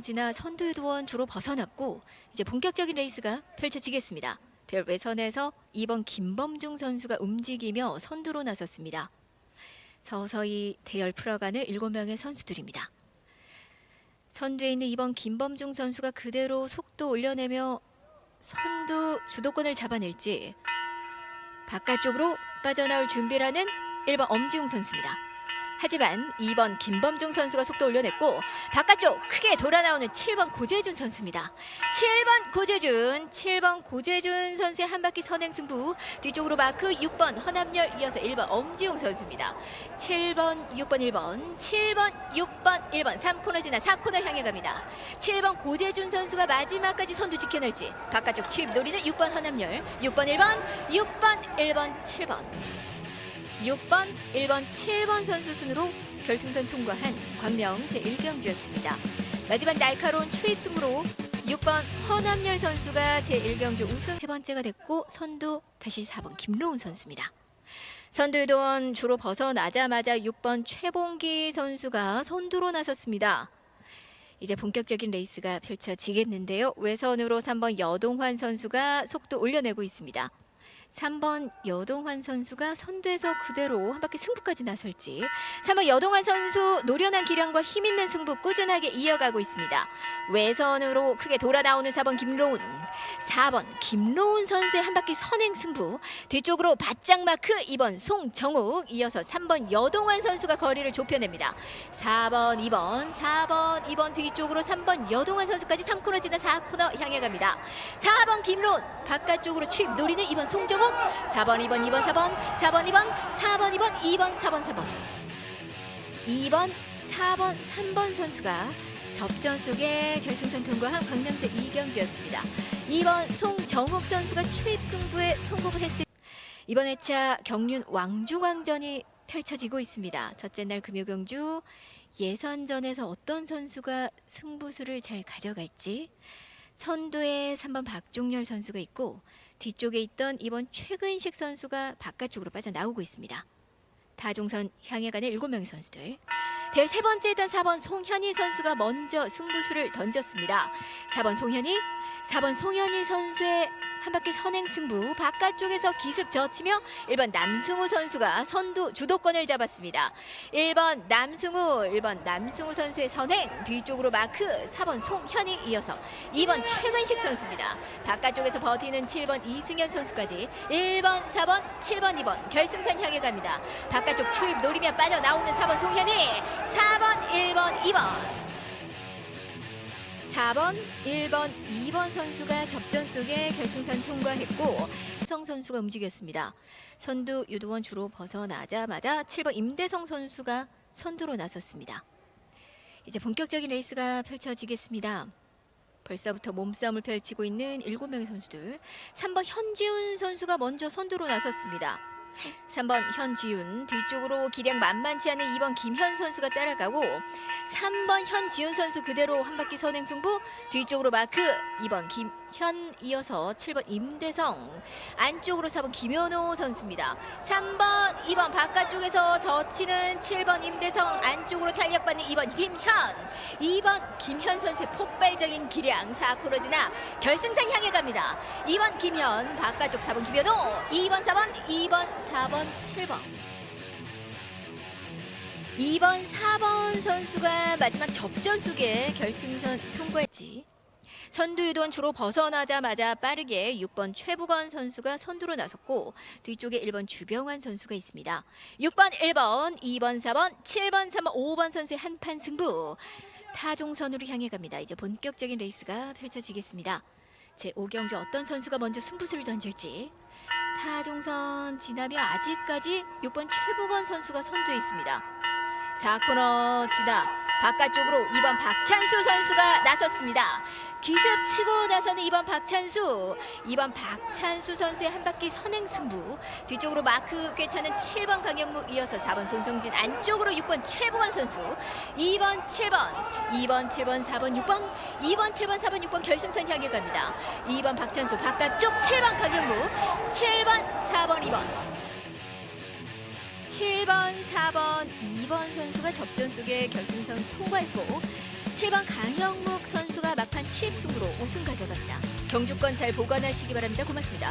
지나 선두유도원 주로 벗어났고 이제 본격적인 레이스가 펼쳐지겠습니다. 대열 외선에서 2번 김범중 선수가 움직이며 선두로 나섰습니다. 서서히 대열 풀어가는 7명의 선수들입니다. 선두에 있는 2번 김범중 선수가 그대로 속도 올려내며 선두 주도권을 잡아낼지 바깥쪽으로 빠져나올 준비를 하는 1번 엄지웅 선수입니다. 하지만 2번 김범중 선수가 속도 올려냈고 바깥쪽 크게 돌아 나오는 7번 고재준 선수입니다. 7번 고재준, 7번 고재준 선수의 한 바퀴 선행 승부 뒤쪽으로 마크 6번 허남열 이어서 1번 엄지용 선수입니다. 7번, 6번, 1번, 7번, 6번, 1번 3코너 지나 4코너 향해 갑니다. 7번 고재준 선수가 마지막까지 선두 지켜낼지 바깥쪽 취입 노리는 6번 허남열, 6번, 1번, 6번, 1번, 7번 6번, 1번, 7번 선수 순으로 결승선 통과한 광명 제1경주였습니다. 마지막 날카로운 추입 승부로 6번 허남열 선수가 제1경주 우승 세 번째가 됐고 선두 다시 4번 김로운 선수입니다. 선두유도원 주로 벗어나자마자 6번 최봉기 선수가 선두로 나섰습니다. 이제 본격적인 레이스가 펼쳐지겠는데요. 외선으로 3번 여동환 선수가 속도 올려내고 있습니다. 3번 여동환 선수가 선두에서 그대로 한 바퀴 승부까지 나설지 3번 여동환 선수 노련한 기량과 힘 있는 승부 꾸준하게 이어가고 있습니다. 외선으로 크게 돌아 나오는 4번 김로운 4번 김로운 선수의 한 바퀴 선행 승부 뒤쪽으로 바짝 마크 2번 송정욱 이어서 3번 여동환 선수가 거리를 좁혀냅니다. 4번 2번 4번 2번 뒤쪽으로 3번 여동환 선수까지 3코너 지나 4코너 향해 갑니다. 4번 김로운 바깥쪽으로 취입 노리는 2번 송정욱 4번 2번 2번 4번 4번 2번 4번 2번 2번 4번 4번 2번 4번 3번 선수가 접전 속에 결승선 통과한 광명제 이경주였습니다. 2번 송정욱 선수가 추입 승부에 성공을 했을 이번 회차 경륜 왕중왕전이 펼쳐지고 있습니다. 첫째 날 금요경주 예선전에서 어떤 선수가 승부수를 잘 가져갈지 선두에 3번 박종열 선수가 있고 뒤쪽에 있던 이번 최근식 선수가 바깥쪽으로 빠져나오고 있습니다. 다종선 향해 가는 7명의 선수들. 대열 세 번째 있던 4번 송현희 선수가 먼저 승부수를 던졌습니다. 4번 송현희, 4번 송현희 선수의 한 바퀴 선행 승부 바깥쪽에서 기습 젖히며 1번 남승우 선수가 선두 주도권을 잡았습니다. 1번 남승우, 1번 남승우 선수의 선행 뒤쪽으로 마크 4번 송현희 이어서 2번 최근식 선수입니다. 바깥쪽에서 버티는 7번 이승현 선수까지 1번, 4번, 7번, 2번 결승선 향해 갑니다. 바깥쪽 추입 노리며 빠져나오는 4번 송현희 4번, 1번, 2번 4번, 1번, 2번 선수가 접전 속에 결승선 통과했고 성 선수가 움직였습니다. 선두 유도원 주로 벗어나자마자 7번 임대성 선수가 선두로 나섰습니다. 이제 본격적인 레이스가 펼쳐지겠습니다. 벌써부터 몸싸움을 펼치고 있는 7명의 선수들. 3번 현지훈 선수가 먼저 선두로 나섰습니다. 3번 현지훈 뒤쪽으로 기량 만만치 않은 2번 김현 선수가 따라가고 3번 현지훈 선수 그대로 한 바퀴 선행 승부 뒤쪽으로 마크 2번 김현 이어서 7번 임대성 안쪽으로 4번 김현호 선수입니다. 3번 2번 바깥쪽에서 젖히는 7번 임대성 안쪽으로 탄력받는 2번 김현. 2번 김현 선수의 폭발적인 기량 4코너 지나 결승선 향해 갑니다. 2번 김현 바깥쪽 4번 김현호 2번 4번 2번 4번 7번. 2번 4번 선수가 마지막 접전 속에 결승선 통과했지 선두 유도원 주로 벗어나자마자 빠르게 6번 최부건 선수가 선두로 나섰고 뒤쪽에 1번 주병환 선수가 있습니다. 6번, 1번, 2번, 4번, 7번, 3번, 5번 선수의 한판 승부 타종선으로 향해 갑니다. 이제 본격적인 레이스가 펼쳐지겠습니다. 제 5경주 어떤 선수가 먼저 승부수를 던질지 타종선 지나며 아직까지 6번 최부건 선수가 선두에 있습니다. 4코너 지나 바깥쪽으로 2번 박찬수 선수가 나섰습니다. 기습 치고 나서는 2번 박찬수. 2번 박찬수 선수의 한 바퀴 선행 승부. 뒤쪽으로 마크 괜찮은 7번 강영무 이어서 4번 손성진 안쪽으로 6번 최부관 선수. 2번 7번 2번 7번 4번 6번 2번 7번 4번 6번 결승선 향해 갑니다. 2번 박찬수 바깥쪽 7번 강영무 7번 4번 2번. 7번, 4번, 2번 선수가 접전 속에 결승선 통과했고 7번 강영묵 선수가 막판 취입승부로 우승 가져갑니다. 경주권 잘 보관하시기 바랍니다. 고맙습니다.